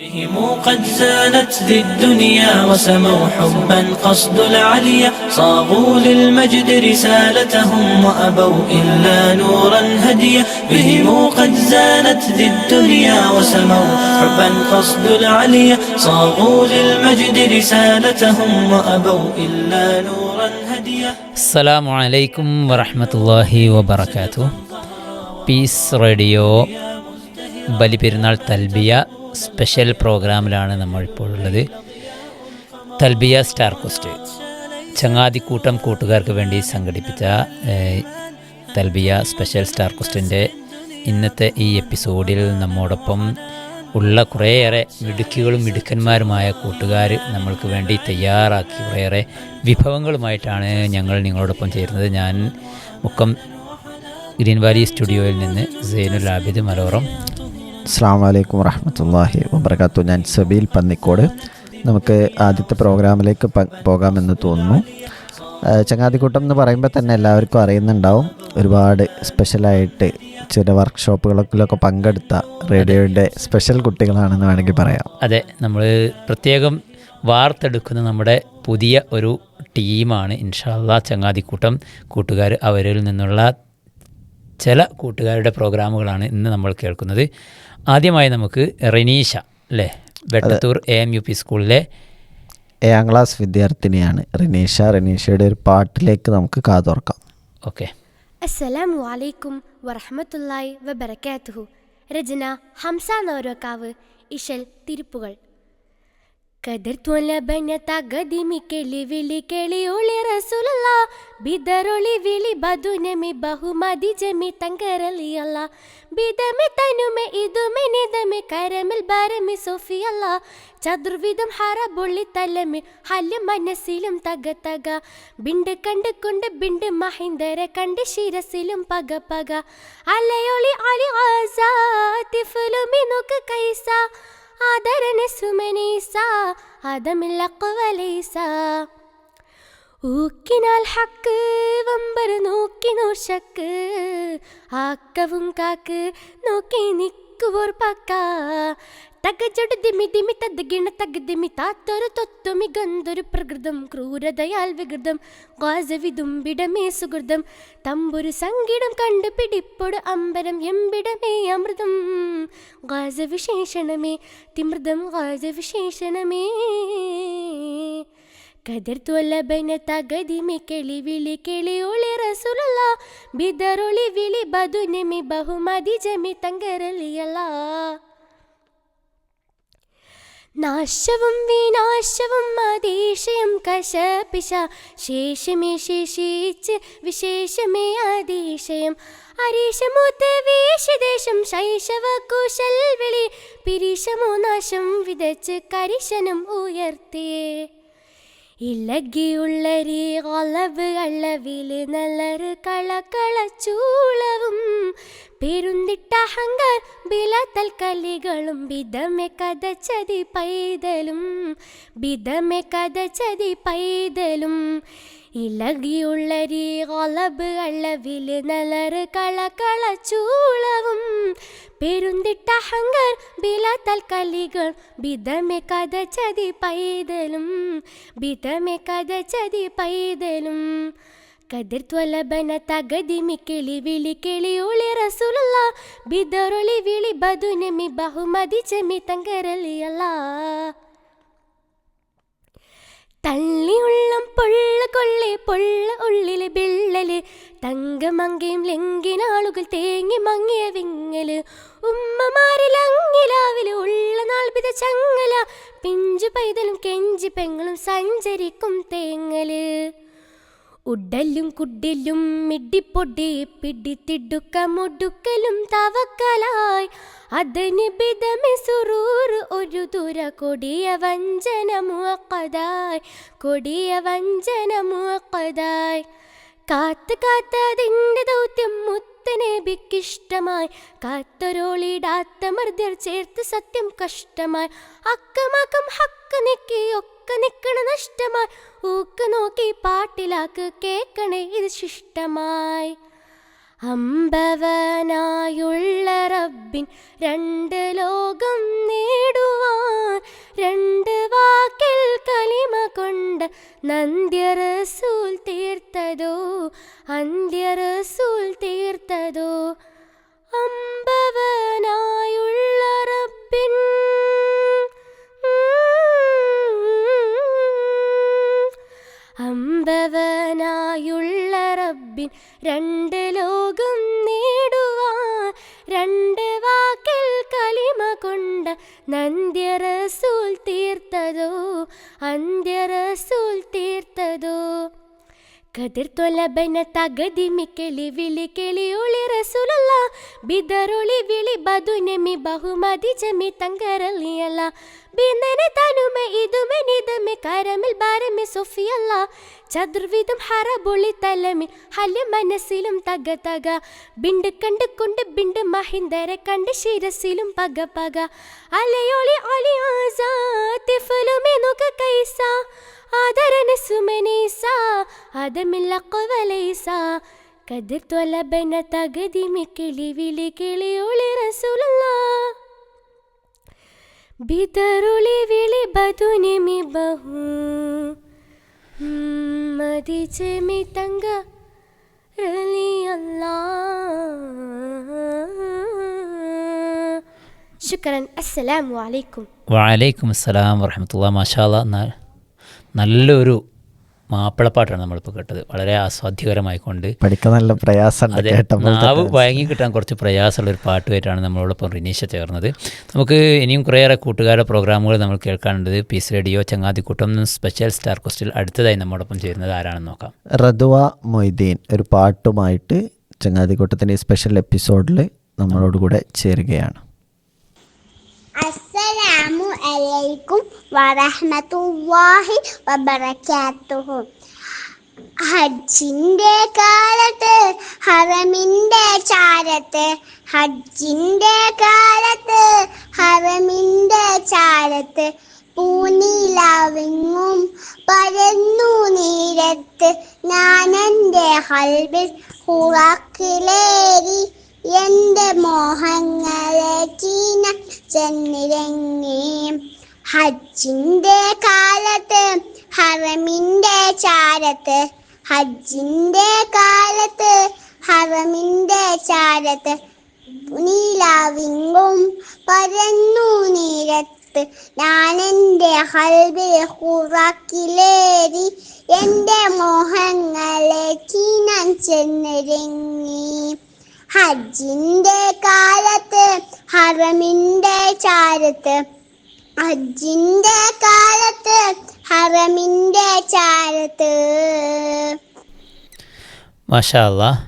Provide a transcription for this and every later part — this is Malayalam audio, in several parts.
بهم قد زانت ذي الدنيا وسموا حبا قصد العليا صاغوا للمجد رسالتهم وأبوا إلا نورا هديا. بهم قد زانت ذي الدنيا وسموا حبا قصد العليا صاغوا للمجد رسالتهم وأبوا إلا نورا هديا. السلام عليكم ورحمة الله وبركاته. بيس راديو بلي بيرنال تلبيه സ്പെഷ്യൽ പ്രോഗ്രാമിലാണ് നമ്മൾ ഇപ്പോഴുള്ളത് തൽബിയ സ്റ്റാർ കോസ്റ്റ് ചങ്ങാതിക്കൂട്ടം കൂട്ടുകാർക്ക് വേണ്ടി സംഘടിപ്പിച്ച തൽബിയ സ്പെഷ്യൽ സ്റ്റാർ കോസ്റ്റിന്റെ ഇന്നത്തെ ഈ എപ്പിസോഡിൽ നമ്മോടൊപ്പം ഉള്ള കുറേയേറെ മിടുക്കികളും മിടുക്കന്മാരുമായ കൂട്ടുകാർ നമ്മൾക്ക് വേണ്ടി തയ്യാറാക്കി കുറേയേറെ വിഭവങ്ങളുമായിട്ടാണ് ഞങ്ങൾ നിങ്ങളോടൊപ്പം ചേരുന്നത്. ഞാൻ മുക്കം ഗ്രീൻ വാലി സ്റ്റുഡിയോയിൽ നിന്ന് സൈനുൽ ആബിദ് മലോറം അസ്സാം വലൈക്കും വറഹമത്തല്ലാഹി വബർക്കാത്തു ഞാൻ സബീൽ പന്നിക്കോട്. നമുക്ക് ആദ്യത്തെ പ്രോഗ്രാമിലേക്ക് പോകാമെന്ന് തോന്നുന്നു. ചങ്ങാതിക്കൂട്ടം എന്ന് പറയുമ്പോൾ തന്നെ എല്ലാവർക്കും അറിയുന്നുണ്ടാവും. ഒരുപാട് സ്പെഷ്യലായിട്ട് ചില വർക്ക്ഷോപ്പുകളൊക്കെ പങ്കെടുത്ത റേഡിയോയുടെ സ്പെഷ്യൽ കുട്ടികളാണെന്ന് വേണമെങ്കിൽ പറയാം. അതെ നമ്മൾ പ്രത്യേകം വാർത്തെടുക്കുന്ന നമ്മുടെ പുതിയ ഒരു ടീമാണ് ഇൻഷാല്ല ചങ്ങാതിക്കൂട്ടം. കൂട്ടുകാർ അവരിൽ നിന്നുള്ള ചില കൂട്ടുകാരുടെ പ്രോഗ്രാമുകളാണ് ഇന്ന് നമ്മൾ കേൾക്കുന്നത്. ആദ്യമായി നമുക്ക് റെനീഷ അല്ലേ Vettathur A M U P സ്കൂളിലെ ഏഴാം ക്ലാസ് വിദ്യാർത്ഥിനിയാണ് റിനീഷ. റിനീഷയുടെ ഒരു പാട്ടിലേക്ക് നമുക്ക് കാതോർക്കാം. ഓക്കെ. അസ്സലാമു അലൈക്കും വറഹമത്തുള്ളായി വബറകാതുഹു. രചന ഹംസ നൗരോക്കാവ് ഇഷൽ തിരുപ്പുകൾ. കതിർത്തുവല്ല ബനത്ത ഗദിമി ಕೆಳಿ ವಿಳಿ ಕೆಳಿ ಒಳಿ ರಸೂಲಲ್ಲ ಬಿದರೊಳಿ ವಿಳಿ ಬದುನಮಿ ಬಹುಮದಿ ಜಮಿ ತಂಗರಲಿ ಅಲ್ಲ ಬಿದಮೆ ತನುಮೆ ಇದುಮೆ ನಿದಮೆ കരമിൽ ബാരമി സോഫിയല്ല ചതുർവിധം ഹറ ബൊള്ളി തലമി ഹല്യ മനസ്സിലും തക തക ബിണ്ട് കണ്ട് കൊണ്ട് ബിണ്ട് മഹിന്ദരെ കണ്ട് ശിരസിലും പക പക അലയൊളി അലി ആസ തിഫലുമി നോക്ക് കൈസ ആദരന സുമനീസ അതമില്ല കുവലീസ. ഊക്കിനാൽ ഹക്ക് വമ്പർ നോക്കി നോഷക്ക് ആക്കവും കാക്ക് നോക്കി നിക്കുവോർ പക്ക. തകജടു ദിമി ദിമി തദ്ഗിണ തഗ് ദിമി താത്തൊരു തൊത്തുമി ഗന്ധൊരു പ്രകൃതം ക്രൂരതയാൽ വികൃതം ഗാസവിതുമ്പിടമേ സുഹൃതം തമ്പുരു സംഗീടം കണ്ടു പിടിപ്പൊട് അമ്പരം എമ്പിടമേ അമൃതം ഗാസവിശേഷണമേ തിമൃതം ഗാസവിശേഷണമേ കതിർത്തുവല്ല ബനത്ത ഗതിമി ಕೆಳಿ ವಿಳಿ ಕೆಳಿ ಒಳಿ ರಸೂಲಲ್ಲ ಬಿದರೊಳಿ ವಿಳಿ ಬದುನೆಮಿ ಬಹುಮದಿ ಜಮಿ ತಂಗರಲಿಯಲ್ಲ നാശവും വിനാശവും അതിശയം കശപിശ. ശേഷമേ ശേഷിച്ച് വിശേഷമേ അതിശയം. അരീശമൂത്ത് വീശദേശം ശൈശവ കുശൽ വിളി പിരീശമോ നാശം വിതച്ച് കരിശനം ഉയർത്തിയേ. ഇലകിയുള്ളരി അളവ് അളവിൽ നല്ലൊരു കളക്കളച്ചൂളവും പെരുന്തിട്ട അഹങ്കാർ ബിലത്തൽ കലികളും ബിതമെ കഥച്ചതി പൈതലും. ബിതമെ കഥച്ചതി പൈതലും. ഇലകിയുള്ളരി ഒളവ് അളവിൽ കളക്കള ചൂളവും. പെരുന്തിട്ട ഹങ്കർ ബിലാത്തൽ കലികൾ ബിതമെ കഥച്ചതി പൈതലും ബിതമെ കഥച്ചതി പൈതലും. കതിർത്വലബന തകതിമി കിളി വിളി കിളി ഒളി റസൂലല്ല ബിദറൊളി വിളി ബതുനമി ബഹുമതി ചെമി തങ്കരലിയല്ല തള്ളിയുള്ളം പൊള്ള കൊള്ളി പൊള്ള ഉള്ളിൽ ബിള്ളൽ തങ്കമങ്കയും ലെങ്കിനാളുകൾ തേങ്ങി മങ്ങിയ വിങ്ങൽ. ഉമ്മമാരിൽ അങ്ങിലാവിൽ ഉള്ള നാൾപിത ചങ്ങല. പിഞ്ചു പൈതലും കെഞ്ചി പെങ്ങളും സഞ്ചരിക്കും തേങ്ങൽ. ഉഡല്ലും കുഡിലും മിഡിപ്പൊടി പിടിത്തിടുക്ക മുടുക്കലും തവക്കലായി. അതിന് ബിതമെ സുറൂർ ഒരു തുര കൊടിയ വഞ്ചന മുക്കതായി കൊടിയ വഞ്ചന മുക്കതായി കാത്ത് കാത്തതിന്റെ ദൗത്യം മുത്തനബിക്കിഷ്ടമായി കാത്തൊരോളിടാത്ത മർദ്ദർ ചേർത്ത് സത്യം കഷ്ടമായി. അക്കമക്കം ഹക്ക നിക്കി ഒക്കെ നിക്കണ നഷ്ടമായി. ഊക്ക് നോക്കി പാട്ടിലാക്ക് കേക്കണേ ഇത് ശിഷ്ടമായി. അമ്പവനായുള്ള റബ്ബിൻ രണ്ട് ലോകം നേടുവാൻ രണ്ട് വാക്കിൽ കലിമ കൊണ്ട് നന്ദ്യറസൂൽ തീർത്തതോ അന്ത്യറസൂൽ തീർത്തതോ. അമ്പവനായുള്ള റബ്ബിൻ അമ്പവനായുള്ള റബ്ബിൻ രണ്ട് ലോകം നേടുവാൻ രണ്ട് വാക്കിൽ കലിമ കൊണ്ട നന്ദ്യ റസൂൽ തീർത്തതോ അന്ത്യറസൂൽ കതിർ തൊലബന തകതിമി കിളി വിളി കിളി ഒളി റസൂലല്ല. ബിദറൊളി വിളി ബദുനെമി ബഹുമതി ജമി തങ്കരലിയല്ല ബിന്ദന തനുമെ തലമി തക തക. ബിണ്ട് കണ്ട് കൊണ്ട് ബിണ്ട് മഹിന്ദരെ കണ്ട് ശിരസിലും പക പക. അലയോളി കൈസ. ആദരന സുമനീസ അതമില്ല കൊവലൈസ കതിർ തൊലബന തകതിമി കിളി വിളി കിളി ഒളി റസൂലല്ല ബിതറുളി വിളി ബതുനിമി ബഹു മതിച്ചമി തങ്ക ശുക്രൻ അസ്സലാമു അലൈക്കും വലൈക്കും അസ്സലാം വറഹമത്തുള്ള മാഷാല്ല നല്ലൊരു മാപ്പിളപ്പാട്ടാണ് നമ്മളിപ്പോൾ കേട്ടത്. വളരെ ആസ്വാദ്യകരമായിക്കൊണ്ട് പഠിക്കാൻ നല്ല പ്രയാസം നാവ് വഴങ്ങി കിട്ടാൻ കുറച്ച് പ്രയാസമുള്ള ഒരു പാട്ടുമായിട്ടാണ് നമ്മളോടൊപ്പം റിനീഷ ചേർന്നത്. നമുക്ക് ഇനിയും കുറേയേറെ കൂട്ടുകാരുടെ പ്രോഗ്രാമുകൾ നമ്മൾ കേൾക്കാനുണ്ട്. പീസ് റേഡിയോ ചങ്ങാതിക്കൂട്ടം സ്പെഷ്യൽ സ്റ്റാർ ക്വസ്റ്റിൽ അടുത്തതായി നമ്മോടൊപ്പം ചേരുന്നത് ആരാണെന്ന് നോക്കാം. റദുവ മൊയ്തീൻ ഒരു പാട്ടുമായിട്ട് ചങ്ങാതിക്കൂട്ടത്തിന്റെ സ്പെഷ്യൽ എപ്പിസോഡിൽ നമ്മളോട് കൂടെ ചേരുകയാണ്. അസ്സലാമു അലൈക്കും വറഹ്മത്തുള്ളാഹി വബറകാതുഹു ഹജ്ജിന്റെ കാലത്ത് ഹറമിന്റെ ചാരത്ത് ഹജ്ജിന്റെ കാലത്ത് ഹറമിന്റെ ചാരത്ത് പൂനീലാവിങ്ങും പരന്നു നീരത്ത് ഞാനെന്റെ ഹൽബിൽ ഹുറക്കിലേറി എന്റെ മോഹങ്ങളെ ചീന ചെന്നിരങ്ങി ഹജ്ജിന്റെ കാലത്ത് ഹറമിന്റെ ചാരത്ത് ഹജ്ജിന്റെ കാലത്ത് ഹറമിന്റെ ചാരത്ത് നീലാവിങ്കും പരന്നു നീരത്ത്. ഞാനെന്റെ ഹൽബിൽ ഹുറക്കിലേറി എന്റെ മോഹങ്ങളെ ചീന ചെന്നിരങ്ങി ഹജ്ജിന്റെ കാലത്ത് ഹറമിന്റെ ചാരത്ത്. ഹജ്ജിന്റെ കാലത്ത് ഹറമിന്റെ ചാരത്ത്. മാഷാ അല്ലാ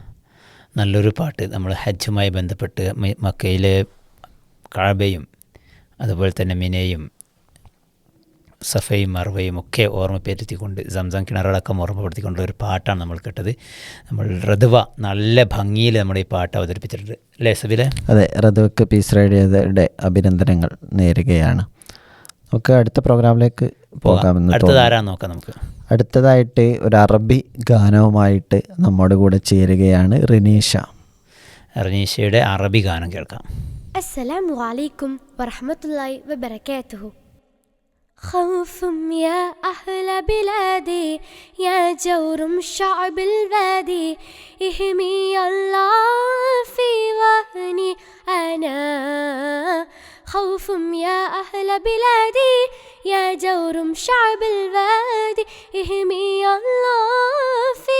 നല്ലൊരു പാട്ട്. നമ്മൾ ഹജ്ജുമായി ബന്ധപ്പെട്ട് മക്കയിലെ കാബയും അതുപോലെ തന്നെ മിനയും സഫയും മറവയും ഒക്കെ ഓർമ്മപ്പെടുത്തിക്കൊണ്ട് സംസം കിണറടക്കം ഓർമ്മപ്പെടുത്തിക്കൊണ്ടുള്ള ഒരു പാട്ടാണ് നമ്മൾ കേട്ടത്. നമ്മൾ റദുവ നല്ല ഭംഗിയിൽ നമ്മൾ ഈ പാട്ട് അവതരിപ്പിച്ചിട്ടുണ്ട്. അല്ലേ സബിലെ? അതെ റദുവക്ക് പീസ് റേഡിയോയുടെ അഭിനന്ദനങ്ങൾ നേരുകയാണ്. നമുക്ക് അടുത്ത പ്രോഗ്രാമിലേക്ക് പോകാമെന്ന് അടുത്തതാരാ നോക്കാം നമുക്ക്. അടുത്തതായിട്ട് ഒരു അറബി ഗാനവുമായിട്ട് നമ്മുടെ കൂടെ ചേരുകയാണ് റിനീഷ. റിനീഷയുടെ അറബി ഗാനം കേൾക്കാം. അസ്സലാമു അലൈക്കും വറഹമത്തല്ലായി വബറകാതുഹു وبركاته خوف يا أهل بلادي يا جورم شعب الوادي. اهمي الله في وهني أنا. خوف يا أهل بلادي يا جورم شعب البادي اهمي الله في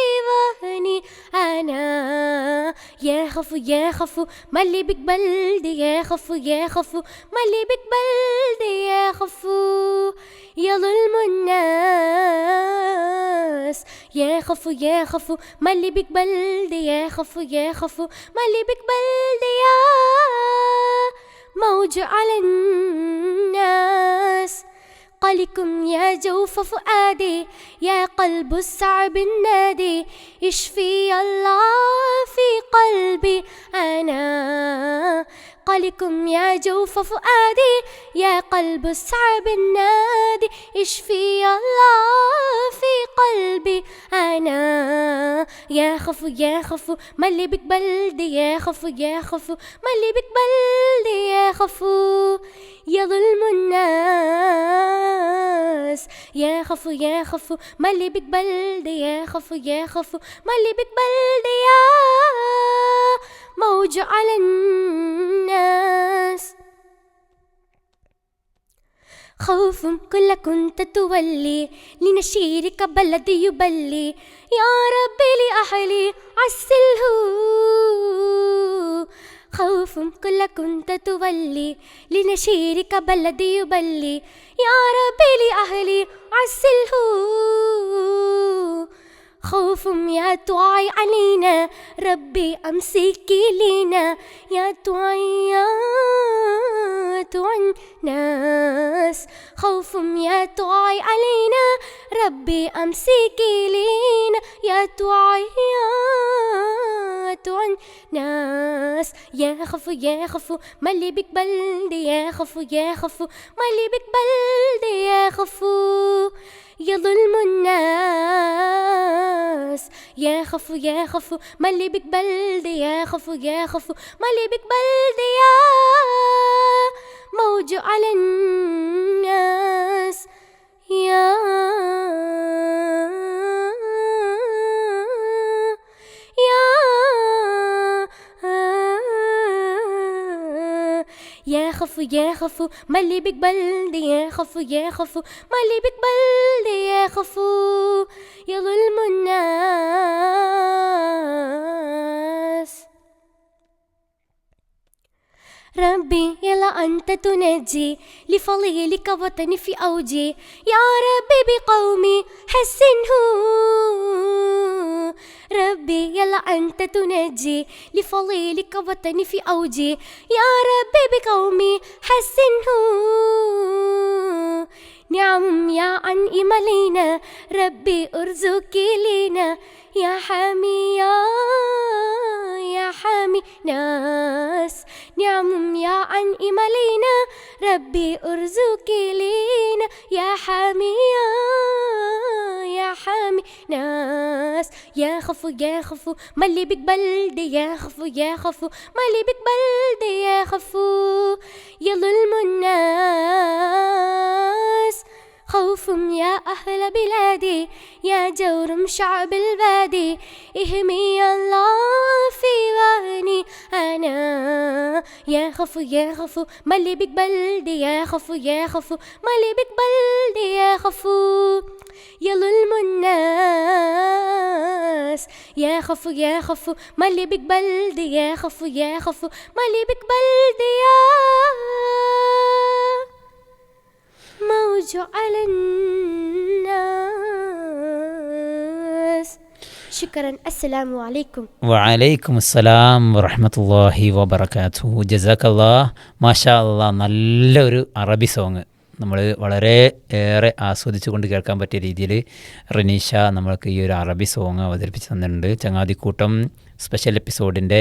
ظهني أنا. يا خفو يا يخف ما اللي بك بلدي. يا خفو يا يخف ما اللي بك بلدي. يا يخف يا ظلم الناس. يا خفو يا يخف ما اللي بك بلدي. يا خفو يا يخف ما اللي بك بلدي. يا خفو موج على الناس. قلكم يا جوف فؤادي يا قلب الصعب النادي. اشفي الله في قلبي أنا. قلكم يا جوف فؤادي يا قلب الصعب النادي. اشفي الله في قلبي أنا؟ يا خفو يا خفو ملي بك بلدي. يا خفو يا خفو ملي بك بلدي. يا خفو يا ظلم الناس. يا خفو يا خفو ملي بك بلدي. يا خفو يا خفو ملي بك بلدي. يا موج على الناس. خوف كل كنت تولي لنشيرك بلدي يبلي. يا ربي لأهلي عسله. خوف كل كنت تولي لنشيرك بلدي يبلي. يا ربي لأهلي عسله. خوف يا تعي علينا ربي أمسكي لينا. يا تعي يا تعي ناس خوف يطغى علينا ربي أمسكي لينا. يا توعي يا عن ناس يخافوا يخافوا ما اللي بقبلد يا يخافوا ما اللي بقبلد يا ظلم الناس. يخافوا يخافوا ما اللي بقبلد يا يخافوا ما اللي بقبلد يخافوا موج على الناس. يا يا خفو يا خفو ملي بك بلدي يا خفو يا خفو ملي بك بلدي يا خفو. يا ظلم الناس. ربي يلا أنت تنجي. لفضيلك وطني في أوجي. يا ربي بقومي حسنه. ربي يلا أنت تنجي. لفضيلك وطني في أوجي. يا ربي بقومي حسنه. نعم يا أنعم علينا ربي أرزقي لنا يا حامي يا يا حامي ناس نعم يا أنعم علينا ربي ارزقي لنا يا حامي يا يا حامي ناس يا خفو يا خفو ملي بك بلدي يا خفو يا خفو ملي بك بلدي يا خفو. يا ظلم الناس خوف يا أهل بلادي يا جور شعب البادي اهمي الله في واني أنا يا خفو يا خفو ملي بك بلدي يا خفو يا خفو ملي بك بلدي يا خفو. ظلم الناس يا خفو يا خفو ملي بك بلدي يا خفو يا خفو ملي بك بلدي يا موج على الناس شكرا السلام عليكم വലൈക്കും അസ്സലാം വറഹമത്തല്ലാഹി വബർക്കാത്തു ജസാക്കല്ലാ മാഷാ അല്ലാ നല്ലൊരു അറബി സോങ് നമ്മൾ വളരെ ഏറെ ആസ്വദിച്ചു കൊണ്ട് കേൾക്കാൻ പറ്റിയ രീതിയിൽ റനീഷ നമ്മൾക്ക് ഈ ഒരു അറബി സോങ് അവതരിപ്പിച്ച് തന്നിട്ടുണ്ട് ചങ്ങാതിക്കൂട്ടം സ്പെഷ്യൽ എപ്പിസോഡിൻ്റെ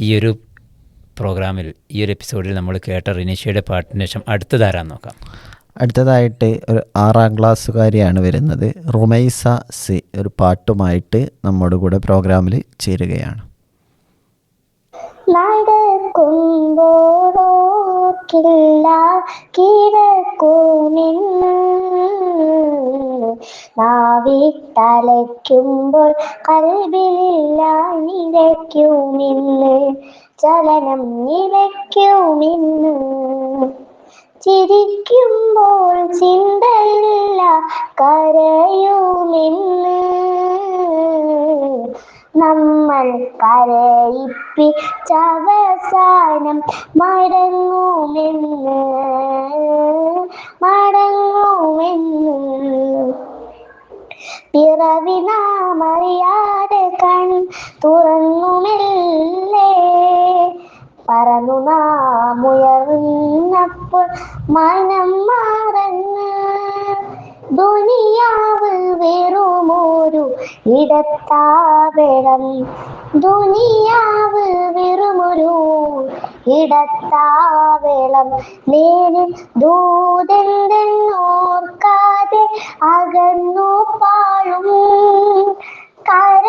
ഈ ഒരു പ്രോഗ്രാമിൽ ഈ ഒരു എപ്പിസോഡിൽ നമ്മൾ കേട്ട റിനീഷയുടെ പാട്ടിന് ശേഷം അടുത്തതാരാന്ന് നോക്കാം അടുത്തതായിട്ട് ഒരു ആറാം ക്ലാസ്സുകാരിയാണ് വരുന്നത്. റുമൈസ സി ഒരു പാട്ടുമായിട്ട് നമ്മുടെ കൂടെ പ്രോഗ്രാമിൽ ചേരുകയാണ്. നടക്കുമ്പോഴോക്കില്ല കിടക്കുമെന്ന്. നാവിട്ടലയ്ക്കുമ്പോൾ കൽബിലില്ല നിലയ്ക്കുമിന്ന്. ചലനം നിലയ്ക്കുമിന്ന്. ചിരിക്കുമ്പോൾ ചിന്തയില്ല കരയുമെന്ന്. നമ്മൾ കരയിപ്പിച്ചവസാനം മടങ്ങുമെന്ന്. മടങ്ങുമെന്ന്. പിറവി നാം കൺ തുറന്നുമില്ലേ? പറന്നു നാമുയർന്നപ്പോൾ മനം മാറന്ന്. ദുനിയാവ് വെറുമൊരു ഇടത്താവളം. ദുനിയാവ് വെറുമൊരു ഇടത്താവളം. നേരിൽ ദൂതെന്തെന്നോർക്കാതെ അകന്നു പാഴും. കര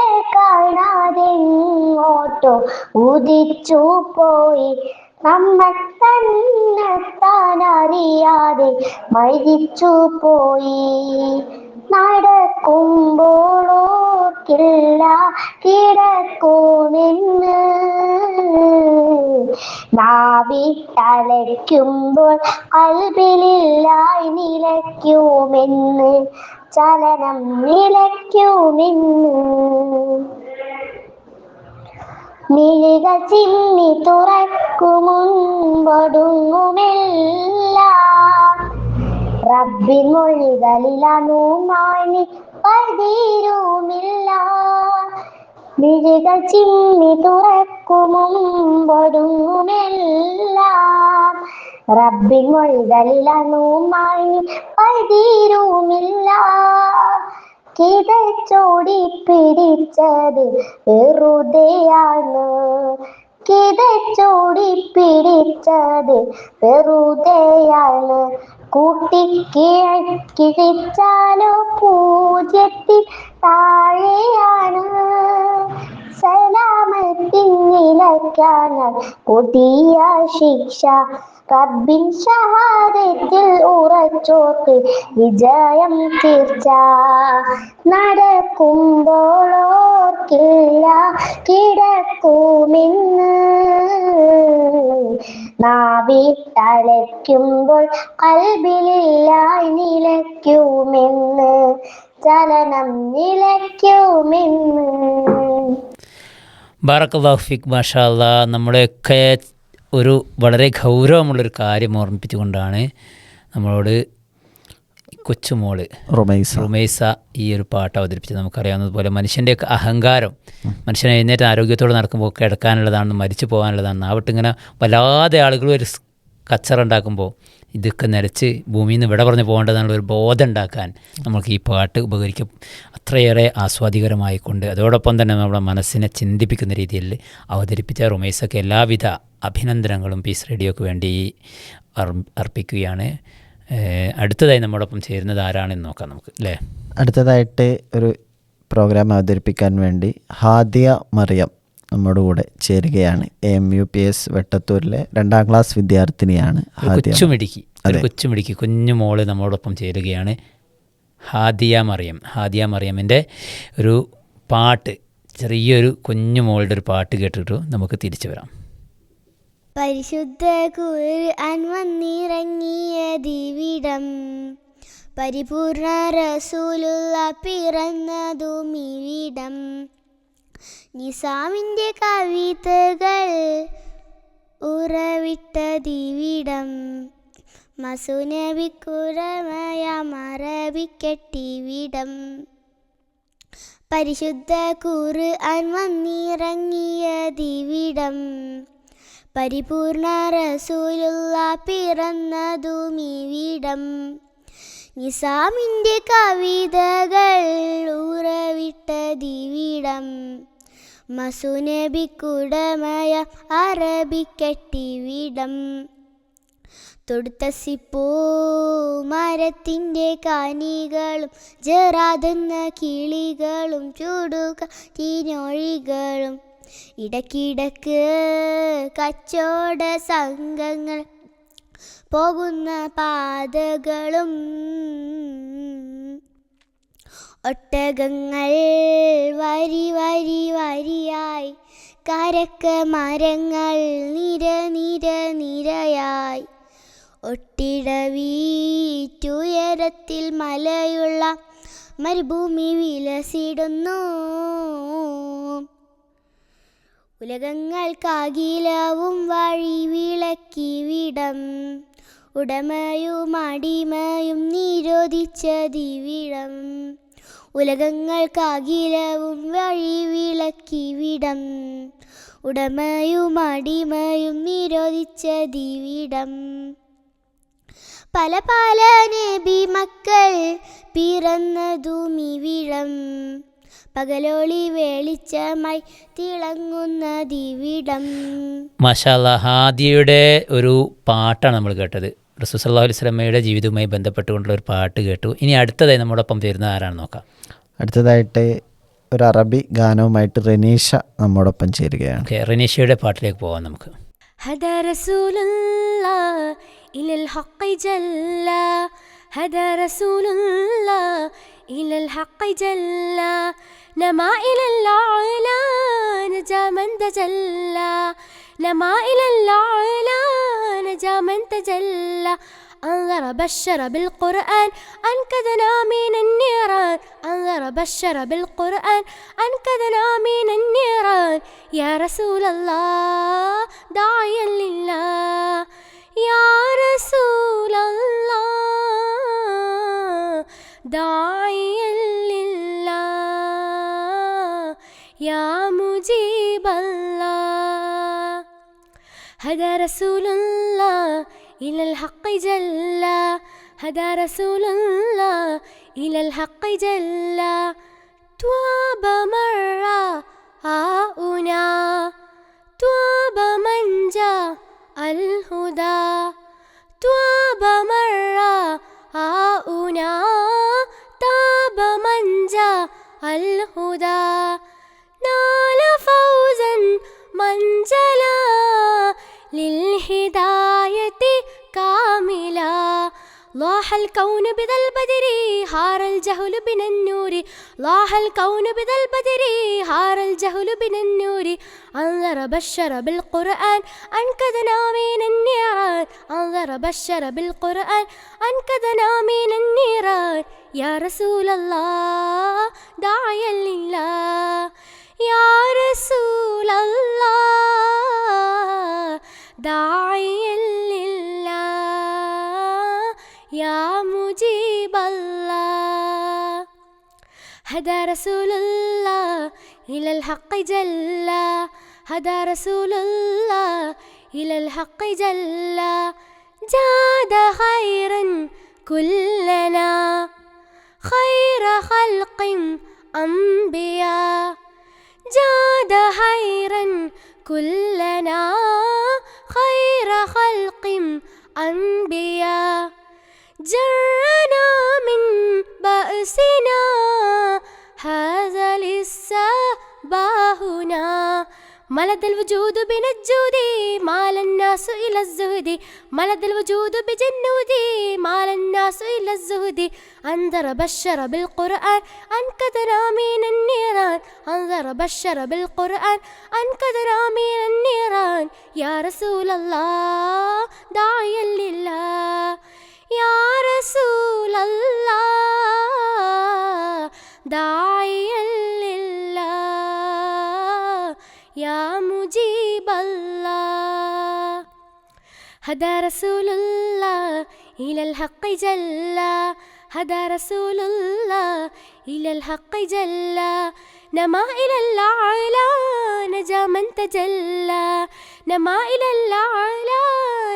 ഇങ്ങോട്ടോ ഉദിച്ചു പോയി. നമ്മൾ തന്നെത്താൻ അറിയാതെ മരിച്ചു പോയി. നടക്കുമ്പോഴോക്കില്ല കിടക്കുമെന്ന്. നാവിട്ടലയ്ക്കുമ്പോൾ കൽബിലില്ലായി നിലയ്ക്കുമെന്ന്. ചലനം നിലയ്ക്കുമെന്ന്. മിഴികൾ ചിമ്മി തുറക്കുമുൻപൊടുങ്ങുമില്ല. റബ്ബിൻ മൊഴികളിലനുമായി പതിരുമില്ല. മിഴികൾ ചിമ്മി തുറക്കുമുൻപൊടുങ്ങുമില്ല. റബ്ബിൻ മൊഴികളിലനുമായി പതിരുമില്ല. കിതച്ചോടി പിടിച്ചത് വെറുതെയാണ്. കിതച്ചോടി പിടിച്ചത് വെറുതെയാണ്. കൂട്ടി കിഴക്കിഴിച്ചാലോ പൂജ്യത്തിൽ താഴെയാണ്. സലാമത്തിൽ നിലയ്ക്കാണ് കൊടിയ ശിക്ഷ. റബ്ബിൻ ഷഹാദത്തിൽ ഉറച്ചോർക്ക് വിജയം തീർച്ച. നടക്കുമ്പോൾ ഓർക്കില്ല കിടക്കുമെന്ന്. നാവിട്ടലയ്ക്കുമ്പോൾ കൽബിലില്ല നിലയ്ക്കുമെന്ന്. ചലനം നിലയ്ക്കുമെന്ന്. ബാറക്കല്ലാഹു ഫിക് മാഷാ അല്ലാ നമ്മുടെയൊക്കെ ഒരു വളരെ ഗൗരവമുള്ളൊരു കാര്യം ഓർമ്മിപ്പിച്ചുകൊണ്ടാണ് നമ്മളോട് കൊച്ചുമോൾ റുമൈസ. റുമൈസ ഈ ഒരു പാട്ട് അവതരിപ്പിച്ചത്. നമുക്കറിയാവുന്നതുപോലെ മനുഷ്യന്റെയൊക്കെ അഹങ്കാരം മനുഷ്യനെ എഴുന്നേറ്റ് ആരോഗ്യത്തോടെ നടക്കുമ്പോൾ കിടക്കാനുള്ളതാണ് മരിച്ചു പോകാനുള്ളതാണ്. ആവട്ടെ ഇങ്ങനെ വല്ലാതെ ആളുകൾ ഒരു കച്ചറ ഉണ്ടാക്കുമ്പോൾ ഇതൊക്കെ നിലച്ച് ഭൂമിയിൽ നിന്ന് വിട പറഞ്ഞു പോകേണ്ടതാണുള്ള ഒരു ബോധം ഉണ്ടാക്കാൻ നമുക്ക് ഈ പാട്ട് ഉപകരിക്കും. അത്രയേറെ ആസ്വാദികരമായിക്കൊണ്ട് അതോടൊപ്പം തന്നെ നമ്മുടെ മനസ്സിനെ ചിന്തിപ്പിക്കുന്ന രീതിയിൽ അവതരിപ്പിച്ച റുമൈസക്ക് എല്ലാവിധ അഭിനന്ദനങ്ങളും പീസ് റേഡിയോക്ക് വേണ്ടി അർ- അർപ്പിക്കുകയാണ്. അടുത്തതായി നമ്മോടൊപ്പം ചേരുന്നത് ആരാണെന്ന് നോക്കാം നമുക്ക് അല്ലേ? അടുത്തതായിട്ട് ഒരു പ്രോഗ്രാം അവതരിപ്പിക്കാൻ വേണ്ടി ഹാദിയ മറിയം നമ്മുടെ കൂടെ ചേരുകയാണ്. എ യു പി എസ് വെട്ടത്തൂരിലെ രണ്ടാം ക്ലാസ് വിദ്യാർത്ഥിനിയാണ് കൊച്ചുമിടുക്കി കൊച്ചുമിടുക്കി കുഞ്ഞു മോൾ നമ്മോടൊപ്പം ചേരുകയാണ്. ഹാദിയ മറിയം. ഹാദിയ മറിയമിന്റെ ഒരു പാട്ട് ചെറിയൊരു കുഞ്ഞു മോളുടെ ഒരു പാട്ട് കേട്ടിട്ട് നമുക്ക് തിരിച്ചു വരാം. പരിശുദ്ധ ദിവിടം പരിപൂർണ റസൂലുള്ള പിറന്നതും ഇവിടം. നിസാമിന്റെ കവിതകൾ ഉറവിട്ട ദിവിടം മസുനബിക്കുറമയ മറവിക്കെട്ടിവിടം പരിശുദ്ധ ഖുർആൻ വന്നിറങ്ങിയ ദിവിടം പരിപൂർണ റസൂലുള്ള പിറന്നതും നിസാമിന്റെ കവിതകൾ ഉറവിട്ടതിവിടം. മസുനബിക്കുടമയ അറബിക്കെട്ടിവിടം തൊടുത്തസിപ്പൂ മരത്തിന്റെ കാനികളും ജറാതെന്ന കിളികളും ചൂടുക തീനൊഴികളും ഇടക്കിടക്ക് കച്ചോട സംഘങ്ങൾ പോകുന്ന പാതകളും ഒട്ടകങ്ങൾ വരി വരി വരിയായി. കരക്ക മരങ്ങൾ നിര നിര നിരയായി. ഒട്ടിട വീറ്റുയരത്തിൽ മലയുള്ള മരുഭൂമി വിലസിടുന്നു. ഉലകങ്ങൾക്കാകിലവും വഴി വിളക്കിവിടം ഉടമയും അടിമയും നിരോധിച്ച ദിവിടം ഉലകങ്ങൾക്കാകിലവും വഴി വിളക്കിവിടം ഉടമയും അടിമയും നിരോധിച്ചതിവിടം പല പല നബി മക്കൾ പിറന്നതുമിവിടം. പകലോളി വെളിച്ചമായി തിളങ്ങുന്നതിവിടം. മഷാല ഹാദിയുടെ ഒരു പാട്ടാണ് നമ്മൾ കേട്ടത്. റസൂസല്ലാഹു വസ്ലമയുടെ ജീവിതവുമായി ബന്ധപ്പെട്ടുകൊണ്ടുള്ള ഒരു പാട്ട് കേട്ടു. ഇനി അടുത്തതായി നമ്മോടൊപ്പം വരുന്ന ആരാണെന്ന് നോക്കാം. അടുത്തതായിട്ട് ഒരു അറബി ഗാനവുമായിട്ട് റനീഷ നമ്മോടൊപ്പം ചേരുകയാണ്. റനീഷയുടെ പാട്ടിലേക്ക് പോകാം നമുക്ക്. ഹദ റസൂലുള്ള إلى الحق جلا هدى رسول الله إلى الحق جلا نما إلى الأعلى نجا من تجلى. نما إلى الأعلى نجا من تجلى. أنظر بشر بالقرآن أنقذنا من النيران. أنظر بشر بالقرآن أنقذنا من النيران. يا رسول الله داعيا لله. يا رسول الله داعيا لله يا مجيب الله. هدى رسول الله إلى الحق جلا هدى رسول الله إلى الحق جلا. تواب مرة هاؤنا تواب من جاء. الهدى. تواب مرة هاؤنا تاب من جاء الهدى. نال فوزا من جلا للهداية كاملا. لاح الكون بذا البدر هار الجهل بن النور. لاح الكون بذا البدر هار الجهل بن النور. أنظر بشر بالقرآن أنقذنا من النيران. أنظر بشر بالقرآن أنقذنا من النيران. يا رسول الله داعيا لله. يا رسول الله داعيا لله. يا مجيب الله. هدى رسول الله إلى الحق جلا هدى رسول الله إلى الحق جلا جاد خيرا كلنا خير خلق أنبياء. جاد خيرا كلنا خير خلق أنبياء. جرنا من بأسنا. هذا للسباهنا ملد الوجود بنجود مال الناس إلى الزهد. ملد الوجود بجنودي مال الناس إلى الزهد. أنذر بشر بالقرآن أنقذنا من النيران. أنذر بشر بالقرآن أنقذنا من النيران. يا رسول الله داعيا لله. يا رسول الله داعيا لله يا مجيب الله. هدى رسول الله إلى الحق جلا هدى رسول الله إلى الحق جلا نما إلى الأعلى نجا من تجلى. نما إلى الأعلى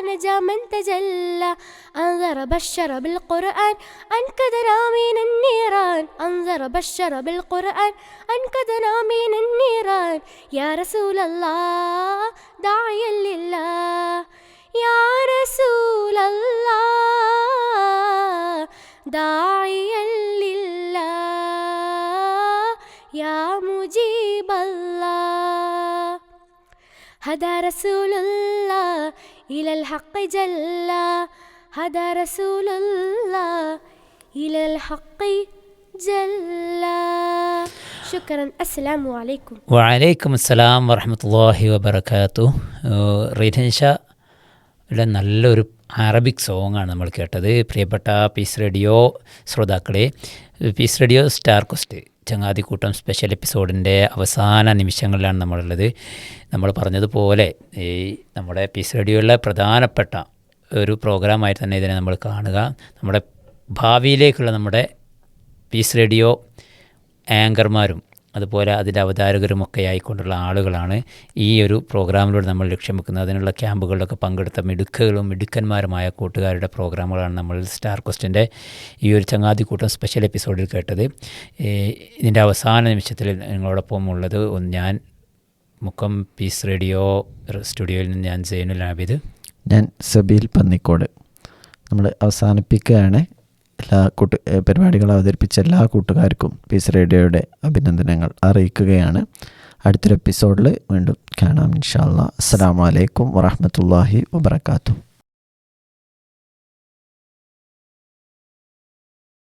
نجا من تجلى. أنظر بشر بالقرآن أنقذنا من النيران. أنظر بشر بالقرآن أنقذنا من النيران. يا رسول الله داعيا لله. يا رسول هدى رسول الله إلى الحق جلا هدى رسول الله إلى الحق جلا شكرا السلام عليكم വലൈക്കും അസ്സലാം വറഹമത്തല്ലാഹി വബർക്കാത്തു റീഥൻഷയുടെ നല്ലൊരു അറബിക് സോങ്ങാണ് നമ്മൾ കേട്ടത് പ്രിയപ്പെട്ട പീസ് റേഡിയോ ശ്രോതാക്കളെ piece radio star question ചങ്ങാതിക്കൂട്ടം special എപ്പിസോഡിന്റെ അവസാന നിമിഷങ്ങളിലാണ് നമ്മളുള്ളത്. നമ്മൾ പറഞ്ഞതുപോലെ ഈ നമ്മുടെ പീസ് റേഡിയോയിലെ പ്രധാനപ്പെട്ട ഒരു പ്രോഗ്രാമായി തന്നെ ഇതിനെ നമ്മൾ കാണുക. നമ്മുടെ ഭാവിയിലേക്കുള്ള നമ്മുടെ പീസ് റേഡിയോ ആങ്കർമാരും അതുപോലെ അതിന്റെ അവതാരകരുമൊക്കെ ആയിക്കൊണ്ടുള്ള ആളുകളാണ് ഈ ഒരു പ്രോഗ്രാമിലൂടെ നമ്മൾ ലക്ഷ്യം വെക്കുന്നത്. അതിനുള്ള ക്യാമ്പുകളിലൊക്കെ പങ്കെടുത്ത മിടുക്കുകളും മിടുക്കന്മാരുമായ കൂട്ടുകാരുടെ പ്രോഗ്രാമുകളാണ് നമ്മൾ സ്റ്റാർ ക്വസ്റ്റിന്റെ ഈ ഒരു ചങ്ങാതി ചങ്ങാതിക്കൂട്ടം സ്പെഷ്യൽ എപ്പിസോഡിൽ കേട്ടത്. ഇതിന്റെ അവസാന നിമിഷത്തിൽ നിങ്ങളോടൊപ്പം ഉള്ളത് ഞാൻ മുക്കം പീസ് റേഡിയോ സ്റ്റുഡിയോയിൽ നിന്ന് ഞാൻ സൈനുൽ ആബിദ് ഞാൻ സബീൽ പന്നിക്കോട്. നമ്മൾ അവസാനിപ്പിക്കുകയാണ്. എല്ലാ കൂട്ട് പരിപാടികൾ അവതരിപ്പിച്ച എല്ലാ കൂട്ടുകാർക്കും പീസ് റേഡിയോയുടെ അഭിനന്ദനങ്ങൾ അറിയിക്കുകയാണ്. അടുത്തൊരു എപ്പിസോഡിൽ വീണ്ടും കാണാം. ഇൻഷാല്ല അസ്സാം വലൈക്കും വറഹമത്തല്ലാഹി വബർക്കാത്തു